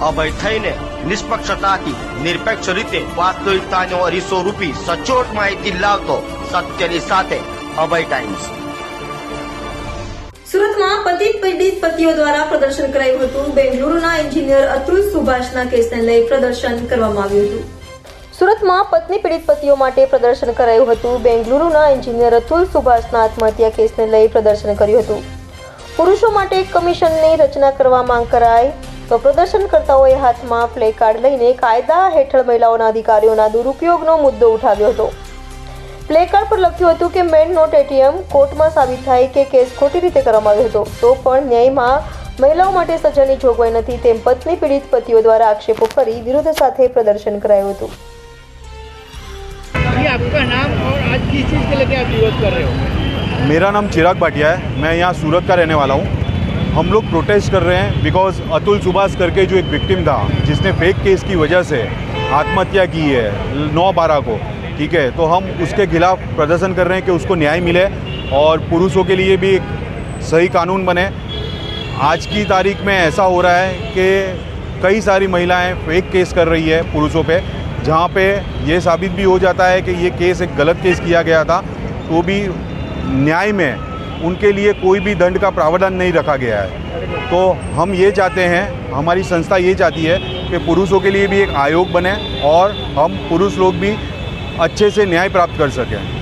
અભય થઈને નિષ્પક્ષતાથી, નિરપેક્ષ રીતે વાસ્તવિકતાનો અરીસો રૂપી સચોટ માહિતી લાવતો સત્યની સાથે અભય ટાઈમ્સ સુરતમાં પતિ પીડિત પતિઓ દ્વારા પ્રદર્શન કરાયું હતું. બેંગલુરુના એન્જિનિયર અતુલ સુભાષના કેસને લઈ પ્રદર્શન કરવામાં આવ્યું હતું. સુરતમાં પત્ની પીડિત પતિઓ માટે પ્રદર્શન કરાયું હતું. બેંગલુરુના એન્જિનિયર અતુલ સુભાષના આત્મહત્યા કેસને લઈ પ્રદર્શન કર્યું હતું. પુરુષો માટે કમિશનની રચના કરવા માંગ કરાઈ. તો પ્રદર્શનકર્તાઓએ હાથમાં પ્લે કાર્ડ લઈને કાયદા હેઠળ મહિલાઓના અધિકારીઓના દુરુપયોગનો મુદ્દો ઉઠાવ્યો હતો પ્લે કાર્ડ પર લખ્યું હતું કે મેન નોટ એટીએમ કોર્ટમાં સાબિત થાય કે કેસ ખોટી રીતે કરવામાં આવ્યો હતો તો પણ ન્યાયમાં મહિલાઓ માટે સજાની જોગવાઈ નથી તેમ પત્ની પીડિત પતિઓ દ્વારા આક્ષેપો કરી વિરોધ સાથે પ્રદર્શન કરાયું હતું ये आपका नाम और आज किस चीज़ के लेके आप विरोध कर रहे हो मेरा नाम चिराग भाटिया है मैं यहाँ सूरत का रहने वाला हूँ हम लोग प्रोटेस्ट कर रहे हैं बिकॉज़ अतुल सुभाष करके जो एक विक्टिम था, जिसने फेक केस की वजह से आत्महत्या की है, नौ बारह को, ठीक है? तो हम उसके खिलाफ प्रदर्शन कर रहे हैं कि उसको न्याय मिले और पुरुषों के लिए भी एक सही कानून बने। आज की तारीख में ऐसा हो रहा है कि कई सारी महिलाएँ फेक केस कर रही है पुरुषों पे, जहाँ पे ये साबित भी हो जाता है कि ये केस एक गलत केस किया गया था तो भी न्याय में उनके लिए कोई भी दंड का प्रावधान नहीं रखा गया है। तो हम ये चाहते हैं, हमारी संस्था ये चाहती है कि पुरुषों के लिए भी एक आयोग बने और हम पुरुष लोग भी अच्छे से न्याय प्राप्त कर सकें।